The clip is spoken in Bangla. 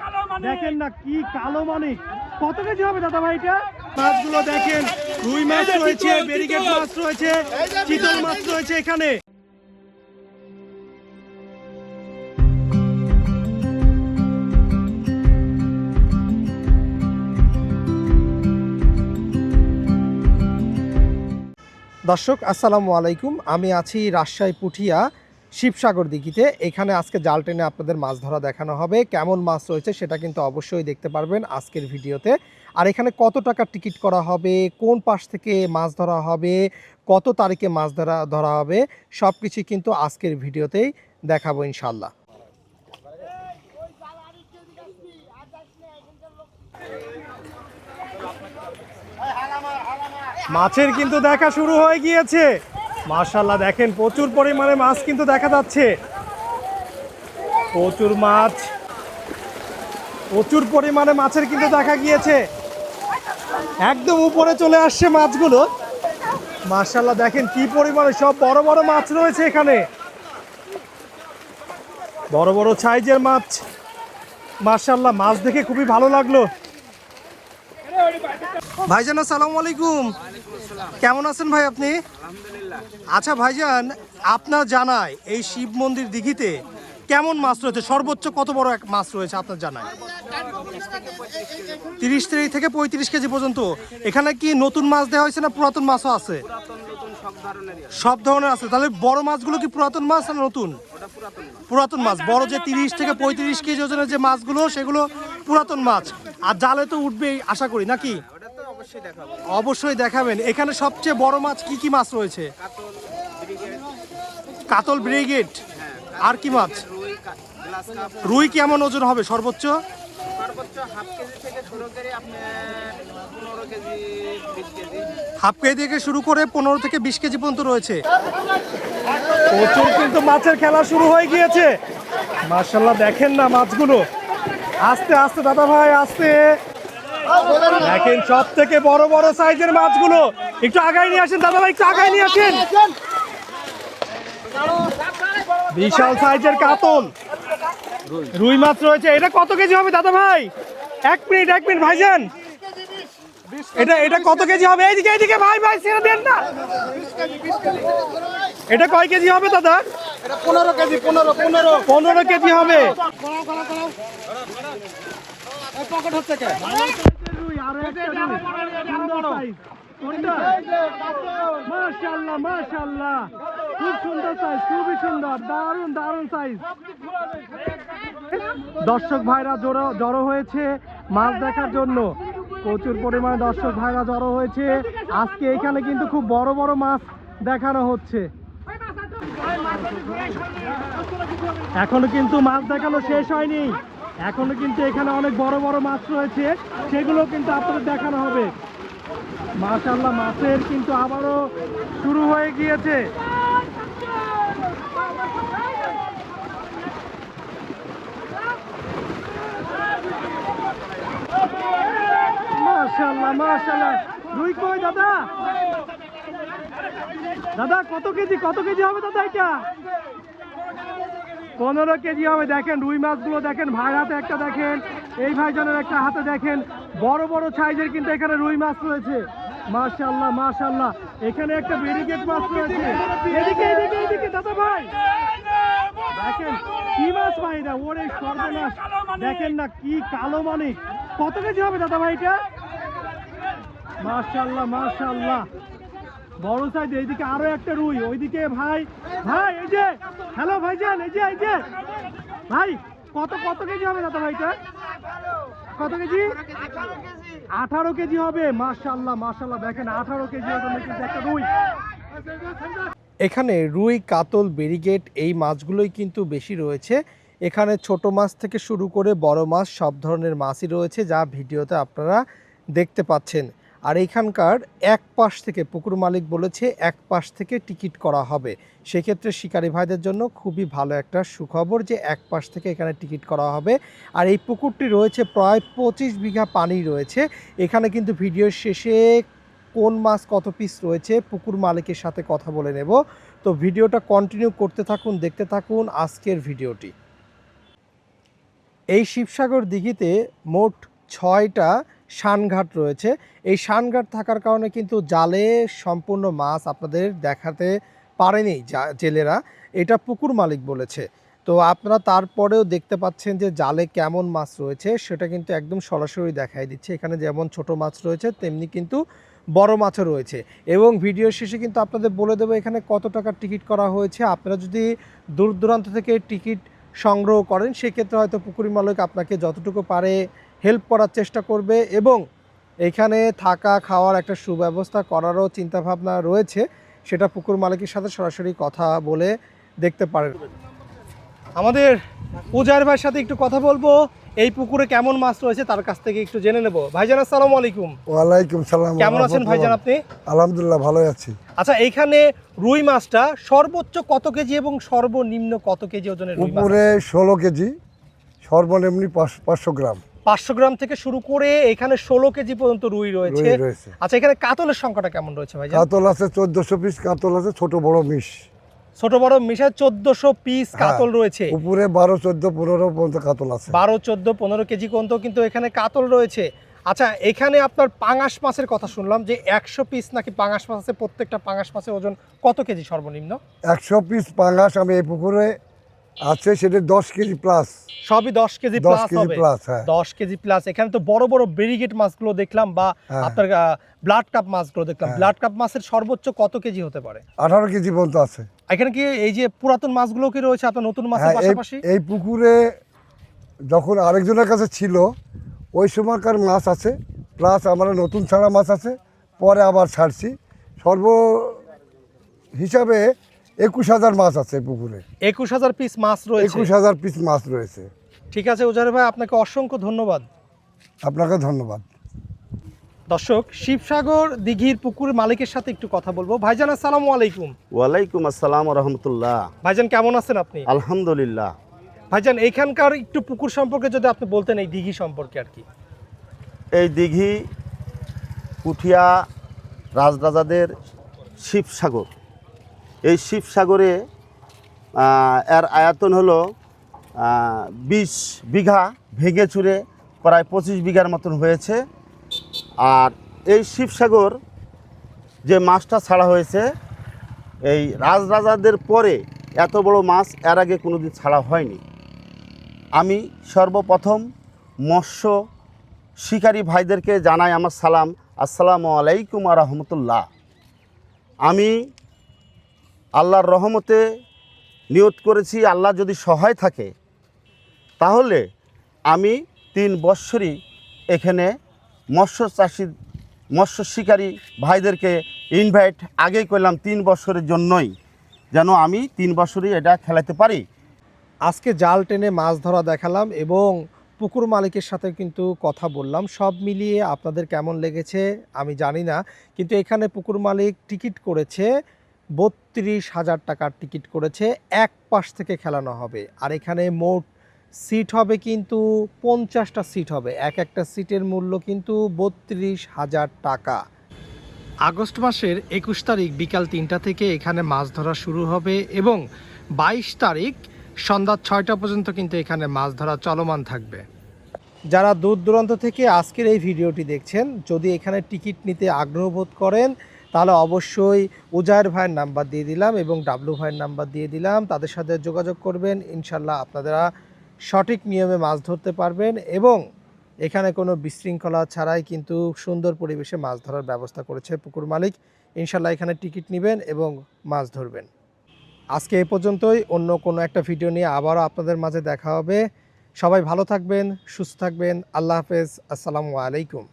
সর্বনাশ দেখেন না কি কালো মানিক। কত কেজি হবে দাদা ভাই এটা? মাছগুলো দেখেন রুই মাছ রয়েছে ব্যারিকেড মাছ রয়েছে চিতল মাছ রয়েছে এখানে। দর্শক আসসালামু আলাইকুম। আমি আছি রাজশাহী পুঠিয়া। শিবসাগর দিঘিতে। এখানে আজকে জাল টেনে আপনাদের মাছ ধরা দেখানো হবে। কেমন মাছ রয়েছে সেটা কিন্তু অবশ্যই দেখতে পারবেন আজকের ভিডিওতে। আর এখানে কত টাকা টিকিট করা হবে? কোন পাশ থেকে মাছ ধরা হবে? কত তারিখে মাছ ধরা ধরা হবে? সব কিছু কিন্তু আজকের ভিডিওতেই দেখাবো ইনশাল্লাহ মাছের কিন্তু দেখা শুরু হয়ে গিয়েছে। মাশাল্লাহ দেখেন প্রচুর পরিমাণে মাছ কিন্তু দেখা যাচ্ছে। প্রচুর মাছ, প্রচুর পরিমাণে মাছের কিন্তু দেখা গিয়েছে। একদম উপরে চলে আসছে মাছগুলো। মাশাল্লাহ দেখেন কি পরিমাণে সব বড় বড় মাছ রয়েছে এখানে। বড় বড় সাইজের মাছ। মাশাল্লাহ মাছ দেখে খুবই ভালো লাগল। ভাইজান, আসসালামু আলাইকুম। কেমন আছেন ভাই আপনি? আচ্ছা ভাইজান আপনার জানায় এই শিব মন্দির দিঘিতে কেমন মাছ রয়েছে? সর্বোচ্চ কত বড় এক মাছ রয়েছে আপনার জানায়? তিরিশ তিরিশ থেকে পঁয়ত্রিশ কেজি পর্যন্ত। এখানে কি নতুন মাছ দেওয়া হয়েছে না পুরাতন মাছও আছে? সব ধরনের আছে। তাহলে বড় মাছগুলো কি পুরাতন মাছ না নতুন? পুরাতন মাছ। বড় যে তিরিশ থেকে পঁয়ত্রিশ কেজি ওজনের যে মাছগুলো সেগুলো পুরাতন মাছ। আর জালে তো উঠবেই আশা করি নাকি? অবশ্যই দেখাবেন। এখানে সবচেয়ে বড় মাছ কি কি মাছ রয়েছে? কাতল ব্রিগেড। আর কি মাছ? রুই কেমন ওজন হবে সর্বোচ্চ? সর্বোচ্চ হাফ কেজি থেকে শুরু করে পনেরো কেজি বিশ কেজি। হাফ কেজি থেকে শুরু করে পনেরো থেকে বিশ কেজি পর্যন্ত রয়েছে। প্রচুর কিন্তু মাছের খেলা শুরু হয়ে গিয়েছে। মার্শাল্লাহ দেখেন না মাছগুলো। আস্তে আস্তে দাদা ভাই আস্তে। দেখেন সব থেকে বড় বড় সাইজের মাছগুলো। একটু আগায় নিয়ে আসেন দাদা ভাই একটু আগায় নিয়ে আসেন। বিশাল সাইজের কাতল। রুই মাছ রয়েছে। এটা কত কেজি হবে দাদা ভাই এক মিনিট এক মিনিট ভাইজান। এটা এটা কত কেজি হবে? এইদিকে এইদিকে ভাই ভাই ছেড়ে দেন না। এটা কয় কেজি হবে দাদা? পনেরো কেজি পনেরো পনেরো। পনেরো কেজি হবে। খুব সুন্দর সাইজ খুবই সুন্দর। দারুণ দারুণ সাইজ দর্শক ভাইরা জড়ো জড়ো হয়েছে মাছ দেখার জন্য। প্রচুর পরিমাণে দর্শক ভাইরা জড়ো হয়েছে। আজকে এখানে কিন্তু খুব বড় বড় মাছ দেখানো হচ্ছে। এখনও কিন্তু মাছ দেখানো শেষ হয়নি। এখনও কিন্তু এখানে অনেক বড় বড় মাছ রয়েছে। সেগুলো কিন্তু আপনাদের দেখানো হবে। মাশাল্লাহ মাছের কিন্তু আবারও শুরু হয়ে গিয়েছে। মাশাল্লাহ মাশাল্লাহ রুই কই দাদা? দাদা, কত কেজি কত কেজি হবে দাদা এটা? পনেরো কেজি হবে, দেখেন রুই মাছগুলো দেখেন ভাই হাতে একটা দেখেন, এই ভাইজনের একটা হাতে দেখেন, বড় বড় সাইজের কিন্তু এখানে রুই মাছ রয়েছে। মাশাল্লাহ মাশাল্লাহ এখানে একটা ব্যারিকেড মাছ রয়েছে। এদিকে এদিকে এদিকে, দাদা ভাই। দেখেন, কি মাছ ভাই এটা? ওরে সর্বনাশ। দেখেন না কি কালো মানিক। কত কেজি হবে দাদা ভাই এটা? মাশাল্লাহ মাশাল্লাহ বড় সাইজ, এইদিকে আরও একটা রুই, ওইদিকে ভাই। ভাই, এই যে হ্যালো ভাইজান, এই যে এই যে। ভাই, কত কত কেজি হবে দাদা ভাইটা কত কেজি? আঠারো কেজি হবে মাশাল্লাহ মাশাল্লাহ দেখেন, আঠারো কেজি কিন্তু একটা রুই। এখানে রুই, কাতল, বেরিগেট, এই মাছগুলোই কিন্তু বেশি রয়েছে। এখানে ছোট মাছ থেকে শুরু করে বড় মাছ, সব ধরনের মাছই রয়েছে, যা ভিডিওতে আপনারা দেখতে পাচ্ছেন। আর এখানকার এক পাশ থেকে পুকুর মালিক বলেছে এক পাশ থেকে টিকিট করা হবে। সেক্ষেত্রে শিকারী ভাইদের জন্য খুবই ভালো একটা সুখবর যে এক পাশ থেকে এখানে টিকিট করা হবে। আর এই পুকুরটি রয়েছে প্রায় পঁচিশ বিঘা পানি রয়েছে। এখানে কিন্তু ভিডিওর শেষে কোন মাছ কত পিস রয়েছে পুকুর মালিকের সাথে কথা বলে নেব। তো ভিডিওটা কন্টিনিউ করতে থাকুন, দেখতে থাকুন আজকের ভিডিওটি। এই শিবসাগর দিঘিতে মোট ছয়টা শানঘাট রয়েছে। এই শানঘাট থাকার কারণে কিন্তু জালে সম্পূর্ণ মাছ আপনাদের দেখাতে পারেনি জেলেরা। এটা পুকুর মালিক বলেছে। তো আপনারা তারপরেও দেখতে পাচ্ছেন যে জালে কেমন মাছ রয়েছে, সেটা কিন্তু একদম সরাসরি দেখাই দিচ্ছে। এখানে যেমন ছোট মাছ রয়েছে, তেমনি কিন্তু বড় মাছও রয়েছে। এবং ভিডিও শেষে কিন্তু আপনাদের বলে দেবো এখানে কত টাকার টিকিট করা হয়েছে। আপনারা যদি দূর দূরান্ত থেকে টিকিট সংগ্রহ করেন, সেক্ষেত্রে হয়তো পুকুরি মালিক আপনাকে যতটুকু পারে হেল্প করার চেষ্টা করবে এবং এখানে থাকা খাওয়ার একটা সুব্যবস্থা করারও চিন্তাভাবনা রয়েছে। সেটা পুকুর মালিকের সাথে সরাসরি কথা বলে দেখতে পারেন। আমাদের পূজার ভাইয়ের সাথে একটু কথা বলব। এই পুকুরে কেমন মাছ রয়েছে তার কাছ থেকে একটু জেনে নেব। ভাইজান আসসালামু আলাইকুম। ওয়ালাইকুম সালাম। কেমন আছেন ভাইজান আপনি? আলহামদুলিল্লাহ ভালোই আছি। আচ্ছা এইখানে রুই মাছটা সর্বোচ্চ কত কেজি এবং সর্বনিম্ন কত কেজি ওজনের উপরে ষোলো কেজি সর্বনিম্ন পাঁচ- পাঁচশো গ্রাম। পাঁচশো গ্রাম থেকে শুরু করে এখানে ষোলো কেজি পর্যন্ত রুই রয়েছে। আচ্ছা এখানে কাতলের সংখ্যাটা কেমন রয়েছে ভাই? কাতল আছে চোদ্দশো পিস কাতল আছে ছোট বড় মিশ। ছোট বড় মিশায় চোদ্দশো পিস হ্যাঁ। কাতল রয়েছে। উপরে বারো চোদ্দ পনেরো পর্যন্ত কাতল আছে। বারো চোদ্দ পনেরো কেজি পর্যন্ত কিন্তু এখানে কাতল রয়েছে। আচ্ছা এখানে আপনার পাঙাশ মাছের কথা শুনলাম যে একশো পিস নাকি পাঙাশ মাছ আছে? প্রত্যেকটা পাঙাশ মাছের ওজন কত কেজি সর্বনিম্ন? একশো পিস পাঙ্গাস আমি এই পুকুরে আছে সেটা দশ কেজি প্লাস সবই দশ কেজি দশ কেজি প্লাস হ্যাঁ। দশ কেজি প্লাস এখানে তো বড় বড় ব্রিগেড মাছগুলো দেখলাম বা হ্যাঁ। আপনার ব্লাড কাপ মাছগুলো দেখলাম। হ্যাঁ। ব্লাড কাপ মাছের সর্বোচ্চ কত কেজি হতে পারে? আঠারো কেজি পর্যন্ত আছে। এখানে কি এই যে পুরাতন মাছগুলো কি রয়েছে আপনার নতুন মাছের হ্যাঁ পাশাপাশি? এই পুকুরে যখন আরেকজনের কাছে ছিল ওই সময়কার মাছ আছে প্লাস আমরা নতুন ছাড়া মাছ আছে পরে আবার ছাড়ছি। সর্ব হিসাবে একুশ হাজার মাছ আছে পুকুরে। একুশ হাজার পিস মাছ রয়েছে। একুশ হাজার পিস মাছ রয়েছে। ঠিক আছে উজার ভাই আপনাকে অসংখ্য ধন্যবাদ। আপনাকে ধন্যবাদ। দর্শক শিবসাগর দিঘির পুকুর মালিকের সাথে একটু কথা বলব। ভাইজান আসসালামু আলাইকুম। ওয়ালাইকুম আসসালাম রহমতুল্লাহ। ভাইজান কেমন আছেন আপনি? আলহামদুলিল্লাহ। ভাইজান এইখানকার একটু পুকুর সম্পর্কে যদি আপনি বলতেন এই দিঘি সম্পর্কে আর কি। এই দিঘি পুঠিয়া রাজরাজাদের শিবসাগর। এই শিবসাগরে এর আয়তন হলো বিশ বিঘা ভেঙে চুরে প্রায় পঁচিশ বিঘার মতন হয়েছে। আর এই শিবসাগর যে মাছটা ছাড়া হয়েছে, এই রাজরাজাদের পরে এত বড় মাছ এর আগে কোনো দিন ছাড়া হয়নি। আমি সর্বপ্রথম মৎস্য শিকারী ভাইদেরকে জানাই আমার সালাম। আসসালামু আলাইকুম আ রহমতুল্লাহ। আমি আল্লাহর রহমতে নিয়ত করেছি, আল্লাহ যদি সহায় থাকে, তাহলে আমি তিন বৎসরই এখানে মৎস্য চাষি, মৎস্য শিকারী ভাইদেরকে ইনভাইট আগেই করলাম তিন বছরের জন্যই, যেন আমি তিন বছরই এটা খেলাতে পারি। আজকে জাল টেনে মাছ ধরা দেখালাম এবং পুকুর মালিকের সাথে কিন্তু কথা বললাম। সব মিলিয়ে আপনাদের কেমন লেগেছে আমি জানি না, কিন্তু এখানে পুকুর মালিক টিকিট করেছে বত্রিশ হাজার টাকার টিকিট করেছে, এক পাশ থেকে খেলানো হবে। আর এখানে মোট সিট হবে কিন্তু পঞ্চাশটা সিট হবে। এক একটা সিটের মূল্য কিন্তু বত্রিশ হাজার টাকা। আগস্ট মাসের একুশ তারিখ বিকাল তিনটা থেকে এখানে মাছ ধরা শুরু হবে এবং বাইশ তারিখ সন্ধ্যা ছয়টা পর্যন্ত কিন্তু এখানে মাছ ধরা চলমান থাকবে। যারা দূর দূরান্ত থেকে আজকের এই ভিডিওটি দেখছেন, যদি এখানে টিকিট নিতে আগ্রহ বোধ করেন তাহলে অবশ্যই উজায়ের ভাইয়ের নাম্বার দিয়ে দিলাম এবং ডাবলু ভাইয়ের নাম্বার দিয়ে দিলাম। তাদের সাথে যোগাযোগ করবেন। ইনশাল্লাহ আপনারা সঠিক নিয়মে মাছ ধরতে পারবেন এবং এখানে কোনো বিশৃঙ্খলা ছাড়াই কিন্তু সুন্দর পরিবেশে মাছ ধরার ব্যবস্থা করেছে পুকুর মালিক। ইনশাল্লাহ এখানে টিকিট নেবেন এবং মাছ ধরবেন। আজকে এ পর্যন্তই। অন্য কোনো একটা ভিডিও নিয়ে আবারও আপনাদের মাঝে দেখা হবে। সবাই ভালো থাকবেন, সুস্থ থাকবেন। আল্লাহ হাফেজ। আসসালামু আলাইকুম।